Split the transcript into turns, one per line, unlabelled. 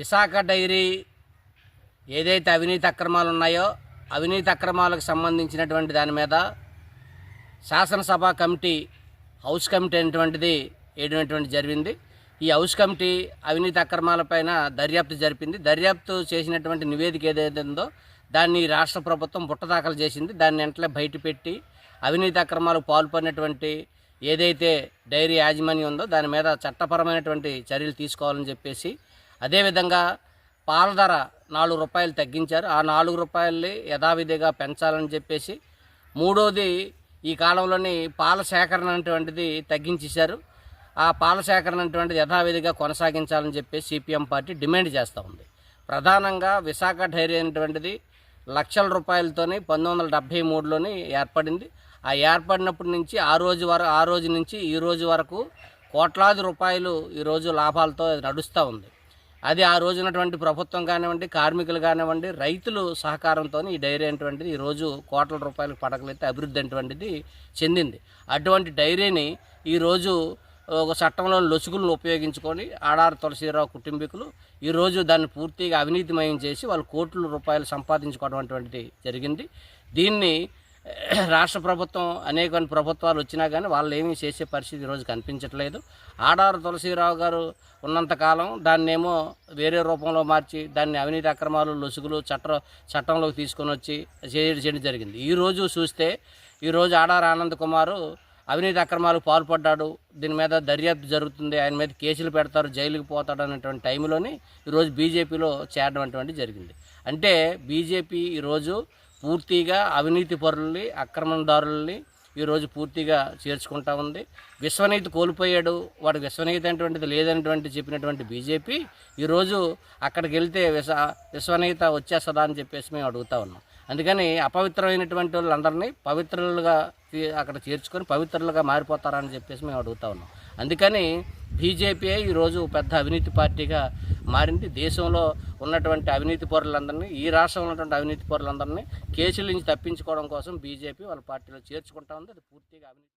Visakha dairy ఏదైతే అవినీతి అక్రమాలు ఉన్నాయో అవినీతి అక్రమాలకు సంబంధించినటువంటి దాని మీద శాసనసభ కమిటీ హౌస్ కమిటీ అనేటువంటిది వేయడమైనటువంటి జరిగింది. ఈ హౌస్ కమిటీ అవినీతి అక్రమాలపైన దర్యాప్తు జరిపింది. దర్యాప్తు చేసినటువంటి నివేదిక ఏదైతే ఉందో దాన్ని రాష్ట్ర ప్రభుత్వం బుట్టదాఖలు చేసింది. దాన్ని వెంటనే బయటపెట్టి అవినీతి అక్రమాలకు పాల్పడినటువంటి ఏదైతే డైరీ యాజమాన్యం ఉందో దాని మీద చట్టపరమైనటువంటి చర్యలు తీసుకోవాలని చెప్పేసి అదేవిధంగా పాల ధర నాలుగు రూపాయలు తగ్గించారు. ఆ నాలుగు రూపాయలని యథావిధిగా పెంచాలని చెప్పేసి మూడోది ఈ కాలంలోని పాల సేకరణ అటువంటిది తగ్గించేశారు. ఆ పాల సేకరణ అటువంటిది యథావిధిగా కొనసాగించాలని చెప్పి సిపిఎం పార్టీ డిమాండ్ చేస్తూ ఉంది. ప్రధానంగా విశాఖ డైరీ అనేటువంటిది లక్షల రూపాయలతోని పంతొమ్మిది వందల డెబ్భై మూడులోని ఏర్పడింది. ఆ ఏర్పడినప్పటి నుంచి ఆ రోజు వరకు ఆ రోజు నుంచి ఈ రోజు వరకు కోట్లాది రూపాయలు ఈరోజు లాభాలతో నడుస్తూ ఉంది. అది ఆ రోజు ఉన్నటువంటి ప్రభుత్వం కానివ్వండి కార్మికులు కానివ్వండి రైతులు సహకారంతో ఈ డైరీ అనేటువంటిది ఈరోజు కోట్ల రూపాయలకు పడకలైతే అభివృద్ధి అనేటువంటిది చెందింది. అటువంటి డైరీని ఈరోజు ఒక చట్టంలోని లొసుగులను ఉపయోగించుకొని ఆడారు తులసిరావు కుటుంబీకులు ఈరోజు దాన్ని పూర్తిగా అవినీతిమయం చేసి వాళ్ళు కోట్ల రూపాయలు సంపాదించుకోవడం అటువంటిది జరిగింది. దీన్ని రాష్ట్ర ప్రభుత్వం అనేక ప్రభుత్వాలు వచ్చినా కానీ వాళ్ళు ఏమీ చేసే పరిస్థితి ఈరోజు కనిపించట్లేదు. ఆడారు తులసిరావు గారు ఉన్నంతకాలం దాన్ని ఏమో వేరే రూపంలో మార్చి దాన్ని అవినీతి అక్రమాలు లొసుగులు చట్ట చట్టంలోకి తీసుకొని వచ్చి చేయడం చేయడం జరిగింది. ఈరోజు చూస్తే ఈరోజు ఆడారు ఆనంద్ కుమారు అవినీతి అక్రమాలకు పాల్పడ్డాడు. దీని మీద దర్యాప్తు జరుగుతుంది. ఆయన మీద కేసులు పెడతారు జైలుకి పోతాడు అనేటువంటి టైంలోని ఈరోజు బీజేపీలో చేరడం అటువంటి జరిగింది. అంటే బీజేపీ ఈరోజు పూర్తిగా అవినీతి పరుల్ని అక్రమణదారుల్ని ఈరోజు పూర్తిగా చేర్చుకుంటా ఉంది. విశ్వనీతి కోల్పోయాడు. వాడు విశ్వనీతి అనేటువంటిది లేదనేటువంటి చెప్పినటువంటి బీజేపీ ఈరోజు అక్కడికి వెళ్తే విశ్వ విశ్వనీత వచ్చేస్తుందా అని చెప్పేసి మేము అడుగుతా ఉన్నాం. అందుకని అపవిత్రమైనటువంటి వాళ్ళందరినీ పవిత్రులుగా అక్కడ చేర్చుకొని పవిత్రులుగా మారిపోతారని చెప్పేసి మేము అడుగుతా ఉన్నాం. అందుకని బీజేపీ ఈరోజు పెద్ద అవినీతి పార్టీగా మారింది. దేశంలో ఉన్నటువంటి అవినీతి పరులందరినీ ఈ రాష్ట్రంలో ఉన్నటువంటి అవినీతి పౌరులందరినీ కేసుల నుంచి తప్పించుకోవడం కోసం బీజేపీ వాళ్ళ పార్టీలో చేర్చుకుంటా ఉంది. అది పూర్తిగా అవినీతి.